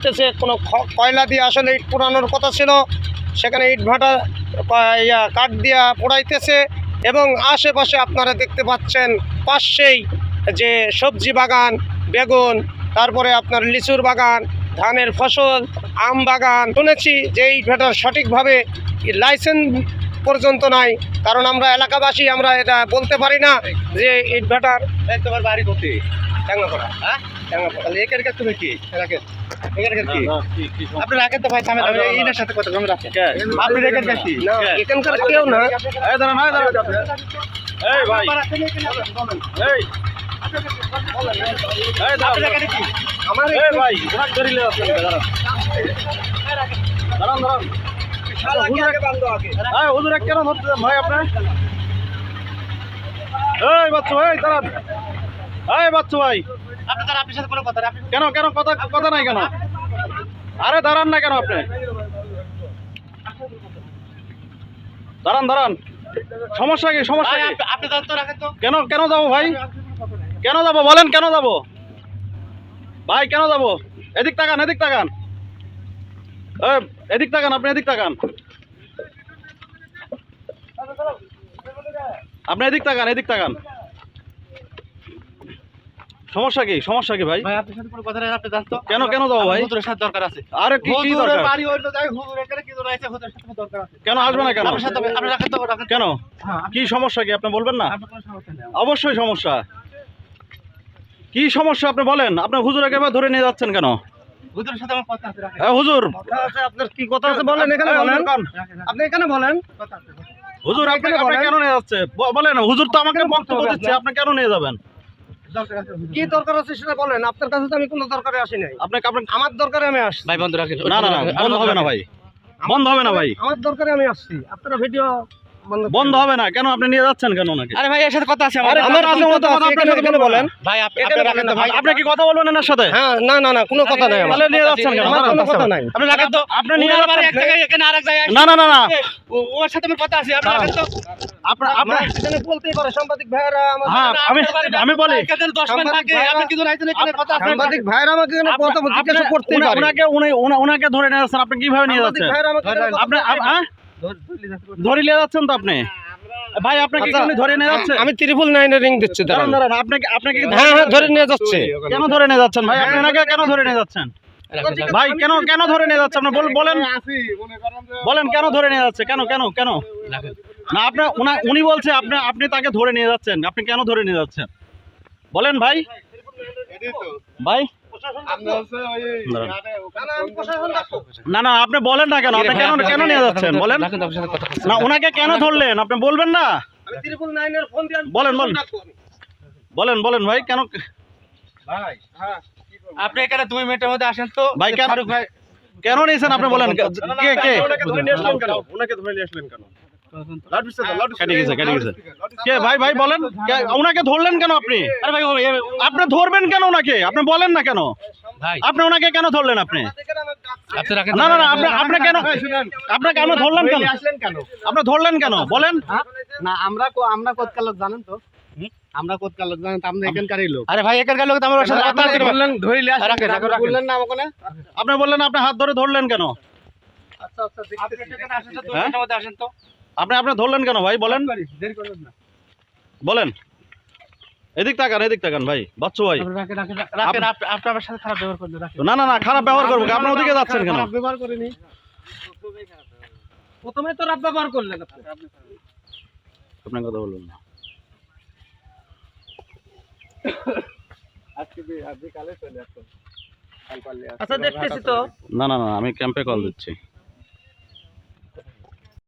করতেছে কোনো কয়লা দিয়ে আসলে ইট পোড়ানোর কথা ছিল। সেখানে ইট ভাটা ইয়া কাঠ দিয়া পোড়াইতেছে এবং আশেপাশে আপনারা দেখতে পাচ্ছেন পাশেই যে সবজি বাগান বেগুন তারপরে আপনার লিচুর বাগান ধানের ফসল আম বাগান। শুনেছি যে ইট ভাটার সঠিকভাবে লাইসেন্স পর্যন্ত নাই কারণ আমরা এলাকাবাসী আমরা এটা বলতে পারি না যে ইট ভাটার তোমার বাড়ি কোথায়? ট্যাংরাপাড়া। হ্যাঁ? কাছে তুমি কি? কি আপনি রাখেন তো ভাই থামেন। আমি ইনার সাথে কথা আমি রাখেন। আপনি এখানকার কেউ না। এই এই ভাই। এই। এই আমার এই ভাই ঘোড়া ধরিলে আপনি দাঁড়ান। দাঁড়ান দাঁড়ান। এই হুজুর কেন ধরতেছেন ভাই আপনি এই বাচ্চা ভাই দাঁড়ান। এই বাচ্চা ভাই। কোনো কেন কথা কথা নাই কেন? আরে দাঁড়ান না কেন আপনি? দাঁড়ান দাঁড়ান। সমস্যা কি সমস্যা আপনি কেন কেন যাব ভাই? কেন যাব? বলেন কেন যাব? ভাই কেন যাব? এদিক তাকান এদিক তাকান। এদিক তাকান আপনি এদিক তাকান। আপনি এদিক তাকান এদিক তাকান। সমস্যা কি? সমস্যা কি ভাই? ভাই আপনার সাথে কোনো কথা নাই আপনি জানতো? কেন কেন যাব ভাই? হুজুরের সাথে দরকার আছে। আরে কি কি দরকার? বাড়ি অন্য জায়গায় হুজুর এখানে কি দরকার আছে হুজুরের সাথে দরকার আছে। কেন আসবে না কেন? আপনার সাথে আপনি রাখেন তো রাখেন কেন? হ্যাঁ কি সমস্যা কি? আপনি বলবেন না? অবশ্যই সমস্যা। কি সমস্যা আপনি বলেন? আপনার হুজুর একেবারে ধরে নিয়ে যাচ্ছেন কেন? হুজুরের সাথে আমার কথা আছে রাখেন। হুজুর! কথা আছে আপনার কি কথা আছে বলেন এখানে বলেন। হুজুর আপনি এখানে বলেন। কথা আছে হুজুর আপনি কেন নিয়ে যাচ্ছে বলেন হুজুর তো আমাকে বক্তব্য দিচ্ছে আপনি কেন নিয়ে যাবেন? কি দরকার আছে সেটা বলেন আপনার কাছে তো আমি কোনো দরকারে আসি নাই। আপনাকে আপনার আমার দরকারে আমি আসছি। ভাই বন্ধ রাখেন। না না না বন্ধ হবে না ভাই। বন্ধ হবে না ভাই। আমার দরকারে আমি আসছি। আপনারা ভিডিও বন্ধ হবে না কেন আপনি নিয়ে যাচ্ছেন কেন ওনাকে? আরে ভাই এর সাথে কথা আছে আমার। আরে আমার কথা আছে, এখানে- এখানে বলেন। ভাই আপনি রাখেন তো ভাই আপনি কি কথা বলবেন এনার সাথে? হ্যাঁ না না না কোনো কথা নাই আমার। তাহলে নিয়ে যাচ্ছেন কেন? আমার কোনো কথা নাই। আপনি রাখেন তো। আপনি নিয়ে বাড়ি এক জায়গায় এখানে আরেক জায়গায় না না না না। ওর সাথে আমার কথা আছে আপনি রাখেন তো। আপনার আমরা আপনার এখানে বলতেই পারে সাংবাদিক ভাইয়েরা আমাদের হ্যাঁ আমি আমি বলি। এখানে দশ মিনিট সাংবাদিক থাকে ভাইরা- আপনি কিন্তু রাইতেন এখানে কথা আছে সাংবাদিক ভাইয়েরা আমাকে এখানে কথা আপনি- জিজ্ঞাসা আপনি- করতেই পারে। উনাকে উনি- উনাকে ধরে নিয়ে যাচ্ছেন। আপনি কীভাবে নিয়ে সাংবাদিক যাচ্ছেন? আমাকে আপনি আপ- হ্যাঁ? ধরে নিয়ে যাচ্ছেন তো আপনি ভাই আপনাকে আচ্ছা, ধরে নিয়ে যাচ্ছে আমি ত্রিপুল নাইনে রিং দিচ্ছি দাঁড়ান দাঁড়ান আপনাকে আপনাকে কি হ্যাঁ হ্যাঁ ধরে নিয়ে যাচ্ছে কেন ধরে নিয়ে যাচ্ছেন ভাই আপনি ওনাকে কেন ধরে নিয়ে যাচ্ছেন ভাই কেন কেন ধরে নিয়ে যাচ্ছে আপনি বল- বলেন বলেন কেন ধরে নিয়ে যাচ্ছে কেন কেন কেন না আপনার উনা- উনি বলছে আপনি আপনি তাকে ধরে নিয়ে যাচ্ছেন আপনি কেন ধরে নিয়ে যাচ্ছেন বলেন ভাই ভাই না না আপনি বলেন না কেন? আপনি কেন কেন নিয়ে যাচ্ছেন? বলেন। না ওনাকে কেন ধরলেন? আপনি বলবেন না। বলেন, বলেন। বলেন বলেন ভাই কেন আপনি এখানে দুই মিনিটের মধ্যে আসেন তো। ভাই, কেন- ফারুক ভাই কেন নিয়েছেন আপনি বলেন? কে কে ওনাকে ধরে নিয়ে আসলেন কেন? কেন? কেটে গেছে কেটে গেছে। কে ভাই ভাই বলেন। ওনাকে ধরলেন কেন আপনি? ভাই আপনি ধরবেন কেন ওনাকে? আপনি বলেন না কেন? ভাই আপনি ওনাকে কেন ধরলেন আপনি? না না না আপনি আপনি কেন আপনাকে কেন ধরলেন কেন? আপনি ধরলেন কেন? বলেন। না আমরা কো- আমরা কোতকার জানেন তো? আমরা লোক জানেন এখানকারই লোক। আরে ভাই এখানকার লোক আমার সাথে কথা বললেন ধরিলে না আমাকে আপনি বললেন আপনি হাত ধরে ধরলেন কেন? আচ্ছা আচ্ছা আপনি এখানে আসেন তো দুই হ্যাঁ? আপনি আপনি ধরলেন কেন ভাই বলেন। না। বলেন। এদিক তাকান এদিক তাকান ভাই বাচ্চু ভাই। সাথে খারাপ ব্যবহার না না না খারাপ ব্যবহার করব কি? আপনি ওদিকে যাচ্ছেন কেন? ব্যবহার করিনি। প্রথমে তো রাত ব্যবহার করলেন আপনার কথা বলবেন না। আচ্ছা দেখতেছি তো। না না না আমি ক্যাম্পে কল দিচ্ছি।